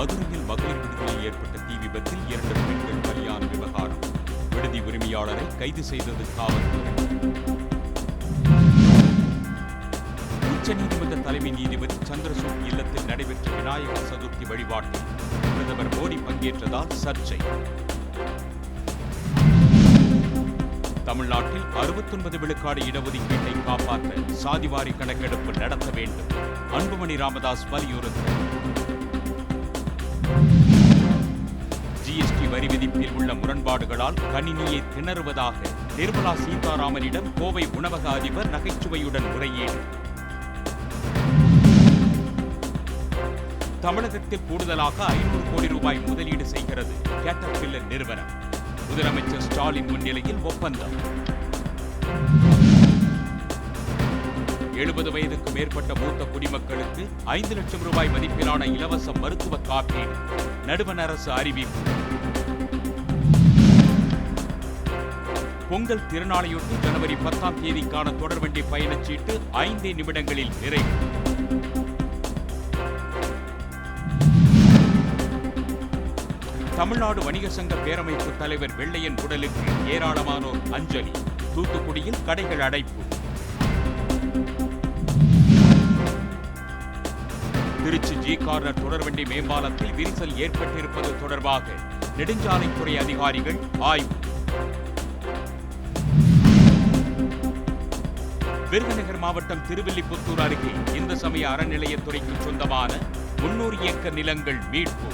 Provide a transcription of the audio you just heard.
மதுரையில் மகளிர் விடுதியில் ஏற்பட்ட தீ விபத்தில் இரண்டு பெண்கள் பலியான விவகாரம். விடுதி உரிமையாளரை கைது செய்தது காவல்துறை. உச்சநீதிமன்ற தலைமை நீதிபதி சந்திரசூட் இல்லத்தில் நடைபெற்ற விநாயகர் சதுர்த்தி வழிபாட்டில் பிரதமர் மோடி பங்கேற்றதால் சர்ச்சை. தமிழ்நாட்டில் அறுபத்தொன்பது விழுக்காடு இடஒதுக்கீட்டை காப்பாற்ற சாதிவாரி கணக்கெடுப்பு நடத்த வேண்டும். அன்புமணி ராமதாஸ் வலியுறுத்தினார் வரி விதிப்பில் உள்ள முரண்பாடுகளால் கணினியை திணறுவதாக நிர்மலா சீதாராமனிடம் கோவை உணவக அதிபர் நகைச்சுவையுடன் முறையீடு தமிழகத்தில் கூடுதலாக ஐநூறு கோடி ரூபாய் முதலீடு செய்கிறது கேட்டர்பில்லர் நிறுவனம். முதலமைச்சர் ஸ்டாலின் முன்னிலையில் ஒப்பந்தம். எழுபது வயதுக்கு மேற்பட்ட மூத்த குடிமக்களுக்கு ஐந்து லட்சம் ரூபாய் மதிப்பிலான இலவச மருத்துவ காப்பீடு. நடுவண் அரசு அறிவிப்பு. பொங்கல் திருநாளையொட்டி ஜனவரி பத்தாம் தேதிக்கான தொடர்வண்டி பயணச்சீட்டு ஐந்தே நிமிடங்களில் நிறைவு. தமிழ்நாடு வணிக சங்க பேரமைப்பு தலைவர் வெள்ளையன் உடலுக்கு ஏராளமானோர் அஞ்சலி. தூத்துக்குடியில் கடைகள் அடைப்பு. திருச்சி ஜி கார்னர் தொடர்வண்டி மேம்பாலத்தில் விரிசல் ஏற்பட்டிருப்பது தொடர்பாக நெடுஞ்சாலைத்துறை அதிகாரிகள் ஆய்வு. விருதுநகர் மாவட்டம் திருவில்லிபுத்தூர் அருகே இந்து சமய அறநிலையத்துறைக்கு சொந்தமான முன்னூறு ஏக்கர் நிலங்கள் மீட்பு.